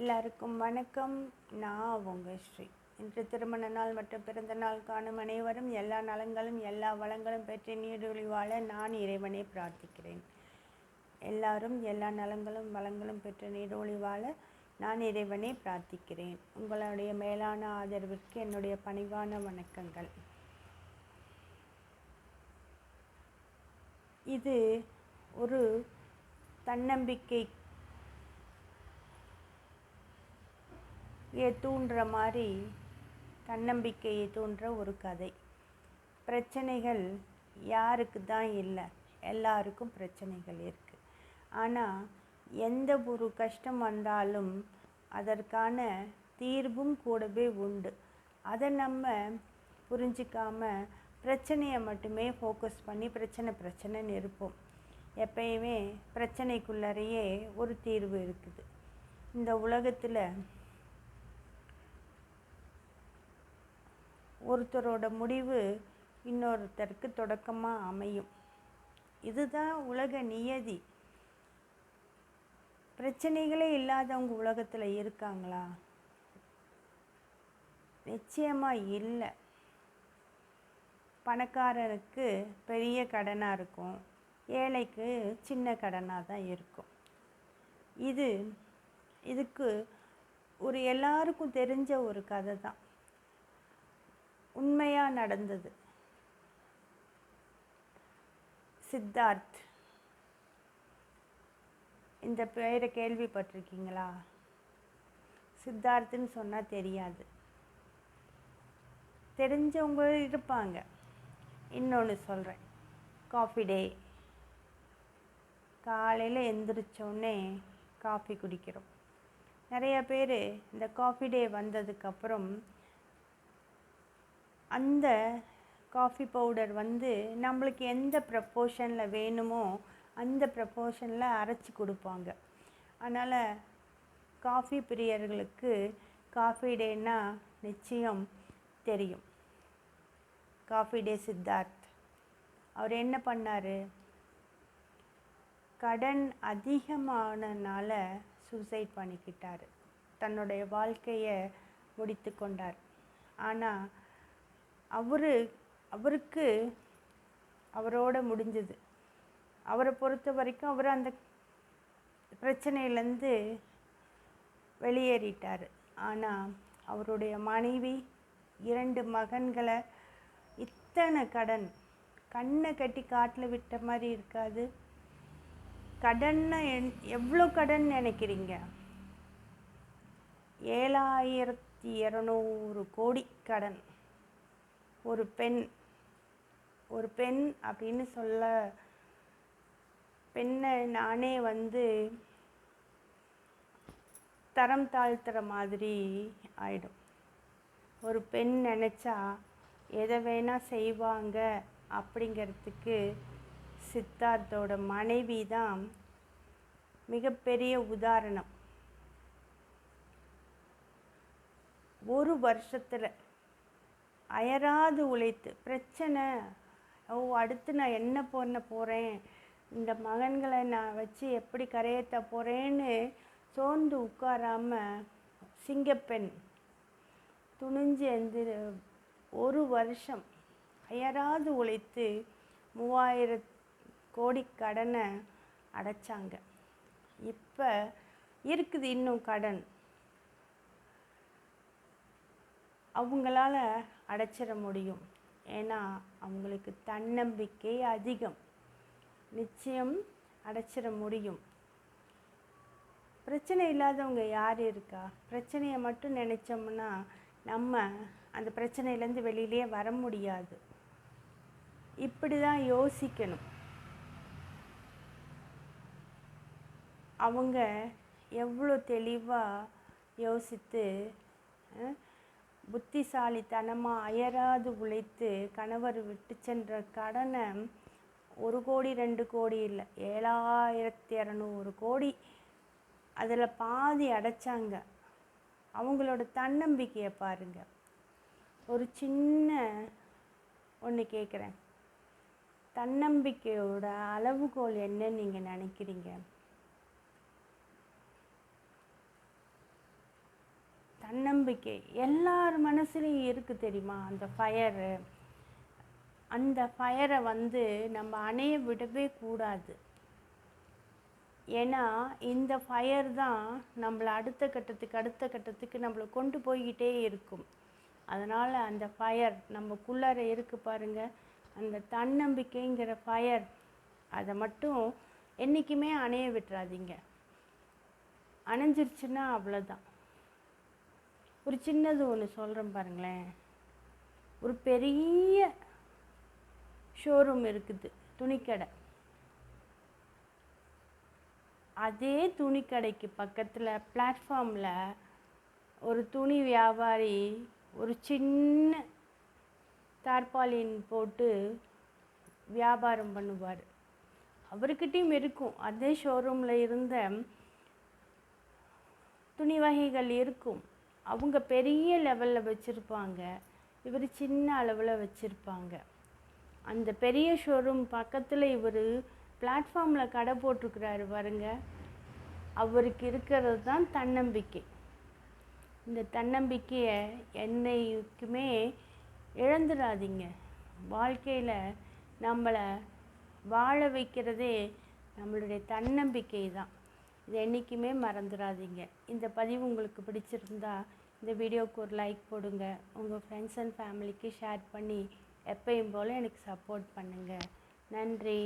எல்லாருக்கும் வணக்கம். நான் உங்கள் ஸ்ரீ. இன்று திருமண நாள் மற்றும் பிறந்த நாள் காணும் அனைவரும் எல்லா நலங்களும் எல்லா வளங்களும் பெற்று நீடொழி வாழ நான் இறைவனை பிரார்த்திக்கிறேன். எல்லாரும் எல்லா நலங்களும் வளங்களும் பெற்று நீடொழி வாழ நான் இறைவனை பிரார்த்திக்கிறேன். உங்களுடைய மேலான ஆதரவிற்கு என்னுடைய பணிவான வணக்கங்கள். இது ஒரு தன்னம்பிக்கை நம்பிக்கையை தூண்டுற மாதிரி தன்னம்பிக்கையை தூண்டுற ஒரு கதை. பிரச்சனைகள் யாருக்கு தான் இல்லை? எல்லாருக்கும் பிரச்சனைகள் இருக்குது ஆனால் எந்த ஒரு கஷ்டம் வந்தாலும் அதற்கான தீர்வும் கூடவே உண்டு. அதை நம்ம புரிஞ்சிக்காமல் பிரச்சனையை மட்டுமே ஃபோக்கஸ் பண்ணி பிரச்சனை பிரச்சனைன்னு இருப்போம். எப்பயுமே பிரச்சனைக்குள்ளறையே ஒரு தீர்வு இருக்குது. இந்த உலகத்தில் ஒருத்தரோட முடிவு இன்னொருத்தருக்கு தொடக்கமாக அமையும். இதுதான் உலக நியதி. பிரச்சனைகளே இல்லாதவங்க உலகத்தில் இருக்காங்களா? நிச்சயமாக இல்லை. பணக்காரனுக்கு பெரிய கடனாக இருக்கும். ஏழைக்கு சின்ன கடனாக தான் இருக்கும். இது இதுக்கு ஒரு எல்லாருக்கும் தெரிஞ்ச ஒரு கதை தான் உண்மையாக நடந்தது. சித்தார்த் இந்த பெயரை கேள்விப்பட்டிருக்கீங்களா? சித்தார்த்துன்னு சொன்னால் தெரியாது. தெரிஞ்சவங்க இருப்பாங்க. இன்னொன்று சொல்கிறேன் காஃபி டே காலையில் எந்திரிச்சோடனே காஃபி குடிக்கிறோம். நிறைய பேர் இந்த காஃபி டே வந்ததுக்கப்புறம் அந்த காஃபி பவுடர் வந்து நம்மளுக்கு எந்த ப்ரப்போர்ஷனில் வேணுமோ அந்த ப்ரப்போர்ஷனில் அரைச்சி கொடுப்பாங்க. அதனால் காஃபி பிரியர்களுக்கு காஃபி டேன்னா நிச்சயம் தெரியும். Coffee day Siddharth. அவர் என்ன பண்ணார்? கடன் அதிகமானனால சூசைட் பண்ணிக்கிட்டார். தன்னுடைய வாழ்க்கையை முடித்து கொண்டார். ஆனால் அவர் அவருக்கு அவரோட முடிஞ்சது. அவரை பொறுத்த வரைக்கும் அவர் அந்த பிரச்சனையிலேருந்து வெளியேறிட்டார். ஆனால் அவருடைய மனைவி இரண்டு மகன்களை இத்தனை கடன் கண்ணை கட்டி காட்டில் விட்ட மாதிரி இருக்காது. கடன்னு என் எவ்வளோ கடன் நினைக்கிறீங்க? ஏழாயிரத்தி இரநூறு கோடி கடன். ஒரு பெண் ஒரு பெண் அப்படின்னு சொல்ல பெண்ணை நானே வந்து தரம் தாழ்த்துற மாதிரி ஆயிடும். ஒரு பெண் நினச்சா எதை வேணால் செய்வாங்க அப்படிங்கிறதுக்கு சித்தார்த்தோட மனைவி தான் மிகப்பெரிய உதாரணம். ஒரு வருஷத்தில் அயராது உழைத்து பிரச்சனை. ஓ அடுத்து நான் என்ன பண்ண போகிறேன் இந்த மகன்களை நான் வச்சு எப்படி கரையேற்ற போகிறேன்னு சோர்ந்து உட்காராம சிங்கப்பெண் துணிஞ்சு எந்திர ஒரு வருஷம் அயராது உழைத்து மூவாயிரம் கோடி கடனை அடைச்சாங்க. இப்போ இருக்குது இன்னும் கடன். அவங்களால அடைச்சிட முடியும். ஏன்னா அவங்களுக்கு தன்னம்பிக்கை அதிகம். நிச்சயம் அடைச்சிட முடியும். பிரச்சனை இல்லாதவங்க யார் இருக்கா? பிரச்சனையை மட்டும் நினச்சோம்னா நம்ம அந்த பிரச்சனையிலேருந்து வெளியிலே வர முடியாது. இப்படி தான் யோசிக்கணும். அவங்க எவ்வளோ தெளிவாக யோசித்து புத்திசாலித்தனமாக அயராது உழைத்து கணவர் விட்டு சென்ற கடனை ஒரு கோடி ரெண்டு கோடி இல்லை. ஏழாயிரத்தி இரநூறு கோடி அதில் பாதி அடைச்சாங்க. அவங்களோட தன்னம்பிக்கையை பாருங்க. ஒரு சின்ன ஒன்று கேட்குறேன் தன்னம்பிக்கையோட அளவுகோல் என்னன்னு நீங்கள் நினைக்கிறீங்க? தன்னம்பிக்கை எல்லார் மனசுலையும் இருக்குது தெரியுமா? அந்த ஃபயரு அந்த ஃபயரை வந்து நம்ம அணைய விடவே கூடாது. ஏன்னா இந்த ஃபயர் தான் நம்மளை அடுத்த கட்டத்துக்கு அடுத்த கட்டத்துக்கு நம்மளை கொண்டு போய்கிட்டே இருக்கும். அதனால் அந்த ஃபயர் நம்மக்குள்ளார இருக்கு பாருங்க. அந்த தன்னம்பிக்கைங்கிற ஃபயர் அதை மட்டும் என்றைக்குமே அணைய விட்டுறாதீங்க. அணைஞ்சிருச்சுன்னா அவ்வளோதான் ஒரு சின்னது ஒன்று சொல்கிறேன் பாருங்களேன். ஒரு பெரிய ஷோரூம் இருக்குது துணிக்கடை. அதே துணிக்கடைக்கு பக்கத்தில் பிளாட்ஃபார்மில் ஒரு துணி வியாபாரி ஒரு சின்ன தார்பாலின் போட்டு வியாபாரம் பண்ணுவார். அவர்கிட்டையும் இருக்கும். அதே ஷோரூமில் இருந்த துணி வகைகள் இருக்கும். அவங்க பெரிய லெவலில் வச்சுருப்பாங்க. இவர் சின்ன அளவில் வச்சுருப்பாங்க. அந்த பெரிய ஷோரூம் பக்கத்தில் இவர் பிளாட்ஃபார்மில் கடை போட்டிருக்கிறாரு பாருங்க. அவருக்கு இருக்கிறது தான் தன்னம்பிக்கை. இந்த தன்னம்பிக்கையை என்னைக்குமே இழந்துடாதீங்க. வாழ்க்கையில் நம்மளை வாழ வைக்கிறதே நம்மளுடைய தன்னம்பிக்கை தான். இதை என்றைக்குமே மறந்துடாதீங்க இந்த பதிவு உங்களுக்கு பிடிச்சிருந்தா இந்த வீடியோவுக்கு ஒரு லைக் போடுங்க. உங்கள் ஃப்ரெண்ட்ஸ் அண்ட் ஃபேமிலிக்கு ஷேர் பண்ணி எப்பயும் போல் எனக்கு சப்போர்ட் பண்ணுங்கள் நன்றி.